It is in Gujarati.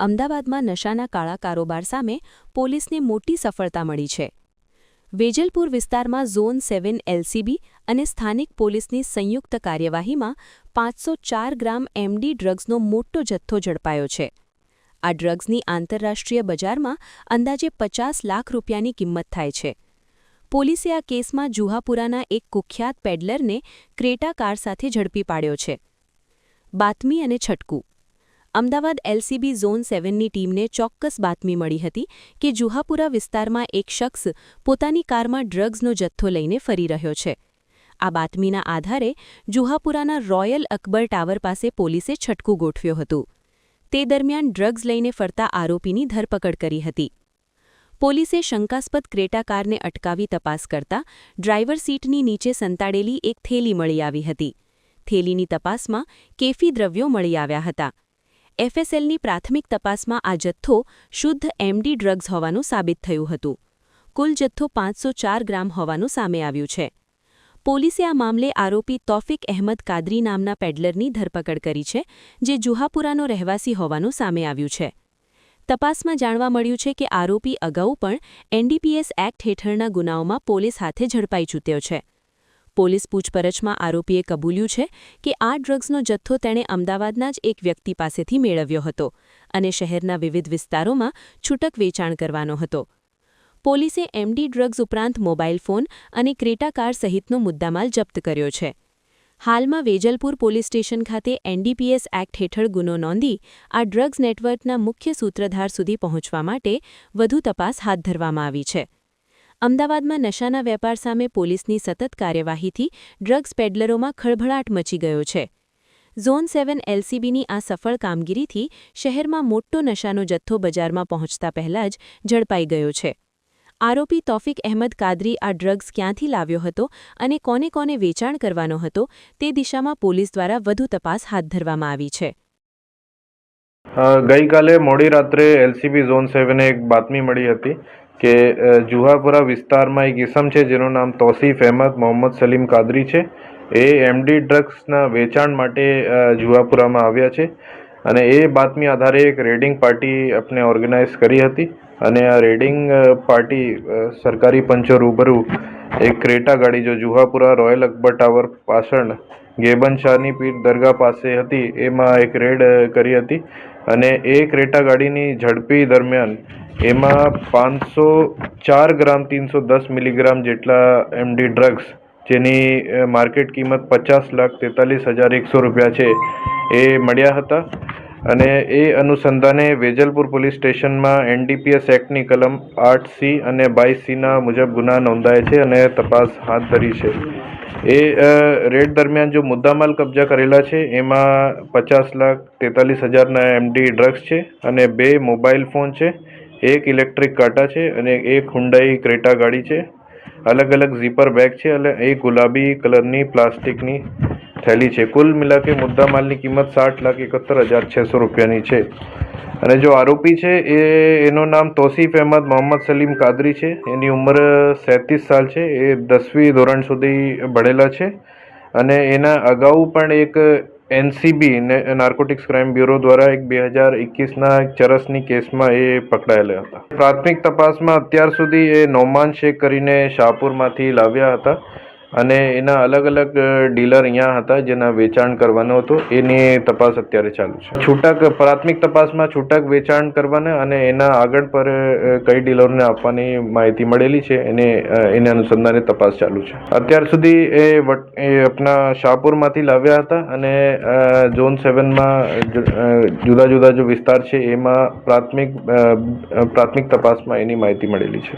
અમદાવાદમાં નશાના કાળા કારોબાર સામે પોલીસને મોટી સફળતા મળી છે. વેજલપુર વિસ્તારમાં ઝોન સેવન એલસીબી અને સ્થાનિક પોલીસની સંયુક્ત કાર્યવાહીમાં પાંચસો ચાર ગ્રામ એમડી ડ્રગ્સનો મોટો જથ્થો ઝડપાયો છે. આ ડ્રગ્સની આંતરરાષ્ટ્રીય બજારમાં અંદાજે પચાસ લાખ રૂપિયાની કિંમત થાય છે. પોલીસે આ કેસમાં જુહાપુરાના એક કુખ્યાત પેડલરને ક્રેટા કાર સાથે ઝડપી પાડ્યો છે. બાતમી અને છટકું અમદાવાદ એલસીબી ઝોન સેવનની ટીમને ચોક્કસ બાતમી મળી હતી કે જુહાપુરા વિસ્તારમાં એક શખ્સ પોતાની કારમાં ડ્રગ્સનો જથ્થો લઈને ફરી રહ્યો છે. આ બાતમીના આધારે જુહાપુરાના રોયલ અકબર ટાવર પાસે પોલીસે છટકું ગોઠવ્યું હતું. તે દરમિયાન ડ્રગ્સ લઈને ફરતા આરોપીની ધરપકડ કરી હતી. પોલીસે શંકાસ્પદ ક્રેટા કારને અટકાવી તપાસ કરતા ડ્રાઈવર સીટની નીચે સંતાડેલી એક થેલી મળી આવી હતી. થેલીની તપાસમાં કેફી દ્રવ્યો મળી આવ્યા હતા. એફએસએલની પ્રાથમિક તપાસમાં આ જથ્થો શુદ્ધ એમડી ડ્રગ્સ હોવાનું સાબિત થયું હતું. કુલ જથ્થો પાંચસો ગ્રામ હોવાનું સામે આવ્યું છે. પોલીસે આ મામલે આરોપી તોફિક અહેમદ કાદરી નામના પેડલરની ધરપકડ કરી છે, જે જુહાપુરાનો રહેવાસી હોવાનું સામે આવ્યું છે. તપાસમાં જાણવા મળ્યું છે કે આરોપી અગાઉ પણ એનડીપીએસ એક્ટ હેઠળના ગુનાઓમાં પોલીસ હાથે ઝડપાઈ ચૂક્યો છે. પોલીસ પૂછપરછમાં આરોપીએ કબૂલ્યું છે કે આ ડ્રગ્સનો જથ્થો તેણે અમદાવાદના જ એક વ્યક્તિ પાસેથી મેળવ્યો હતો અને શહેરના વિવિધ વિસ્તારોમાં છૂટક વેચાણ કરવાનો હતો. પોલીસે એમડી ડ્રગ્સ ઉપરાંત મોબાઈલ ફોન અને ક્રેટા કાર સહિતનો મુદ્દામાલ જપ્ત કર્યો છે. હાલમાં વેજલપુર પોલીસ સ્ટેશન ખાતે એનડીપીએસ એક્ટ હેઠળ ગુનો નોંધી આ ડ્રગ્સ નેટવર્કના મુખ્ય સૂત્રધાર સુધી પહોંચવા માટે વધુ તપાસ હાથ ધરવામાં આવી છે. અમદાવાદમાં નશાના વેપાર સામે પોલીસની સતત કાર્યવાહીથી ડ્રગ્સ પેડલરોમાં ખળભળાટ મચી ગયો છે. ઝોન સેવન એલસીબીની આ સફળ કામગીરીથી શહેરમાં મોટો નશાનો જથ્થો બજારમાં પહોંચતા પહેલા જ ઝડપાઈ ગયો છે. આરોપી તોફિક અહેમદ કાદરી આ ડ્રગ્સ ક્યાંથી લાવ્યો હતો અને કોને કોને વેચાણ કરવાનો હતો તે દિશામાં પોલીસ દ્વારા વધુ તપાસ હાથ ધરવામાં આવી છે. ગઈકાલે મોડી રાત્રે એલસીબી ઝોન સેવને એક બાતમી મળી હતી કે જુહાપુરા વિસ્તારમાં એક ઇસમ છે જેનું નામ તોસીફ અહેમદ મોહમ્મદ સલીમ કાદરી છે. એ એમડી ડ્રગ્સના વેચાણ માટે જુહાપુરામાં આવ્યા છે. અને એ બાતમી આધારે એક રેડિંગ પાર્ટી આપણે ઓર્ગેનાઇઝ કરી હતી. અને આ રેડિંગ પાર્ટી સરકારી પંચો રૂબરૂ એક ક્રેટા ગાડી જો જુહાપુરા રોયલ અકબર ટાવર પાછળ ગેબન શાહની પીઠ દરગાહ પાસે હતી, એમાં એક રેડ કરી હતી અને એ ક્રેટા ગાડીની ઝડપી દરમિયાન એમાં પાંચસો ચાર ગ્રામ ત્રણસો દસ મિલીગ્રામ જેટલા એમડી ડ્રગ્સ, જેની માર્કેટ કિંમત પચાસ લાખ તેતાલીસ હજાર એકસો રૂપિયા છે, એ મળ્યા હતા. અને એ અનુસંધાને વેજલપુર પોલીસ સ્ટેશનમાં એનડીપીએસ એક્ટની કલમ આઠ સી અને બાઈસ સીના મુજબ ગુના નોંધાય છે અને તપાસ હાથ ધરી છે. એ રેડ દરમિયાન જો મુદ્દામાલ કબજા કરેલા છે, એમાં પચાસ લાખ તેતાલીસ હજારના એમડી ડ્રગ્સ છે અને બે મોબાઈલ ફોન છે, એક ઇલેક્ટ્રિક કાંટા છે અને એક હુંડાઈ ક્રેટા ગાડી છે. અલગ અલગ ઝીપર બેગ છે અને એક ગુલાબી કલરની પ્લાસ્ટિકની થેલી છે. કુલ મિલાકે મુદ્દામાલની કિંમત સાઠ લાખ એકોતેર હજાર છસો રૂપિયાની છે. અને જો આરોપી છે, એ એનું નામ તોસીફ અહેમદ મોહમ્મદ સલીમ કાદરી છે. એની ઉંમર સેંત્રીસ સાલ છે. એ દસમી ધોરણ સુધી ભણેલા છે. અને એના અગાઉ પણ એક એનસીબી નાર્કોટિક્સ ક્રાઇમ બ્યુરો દ્વારા એક બે હજાર એકવીસના ચરસની કેસમાં એ પકડાયેલા હતા. પ્રાથમિક તપાસમાં અત્યાર સુધી એ નોમાન શેખ કરીને શાહપુરમાંથી લાવ્યા હતા. અને એના અલગ અલગ ડીલર અહીંયા હતા જેના વેચાણ કરવાનો હતો. એની તપાસ અત્યારે ચાલુ છે. છૂટક, પ્રાથમિક તપાસમાં છૂટક વેચાણ કરવાના અને એના આગળ પર કઈ ડીલરને આપવાની માહિતી મળેલી છે, એને એને અનુસંધાને તપાસ ચાલુ છે. અત્યાર સુધી એ એ આપણા શાહપુરમાંથી લાવ્યા હતા અને ઝોન સેવનમાં જુદા જુદા જો વિસ્તાર છે એમાં પ્રાથમિક પ્રાથમિક તપાસમાં એની માહિતી મળેલી છે.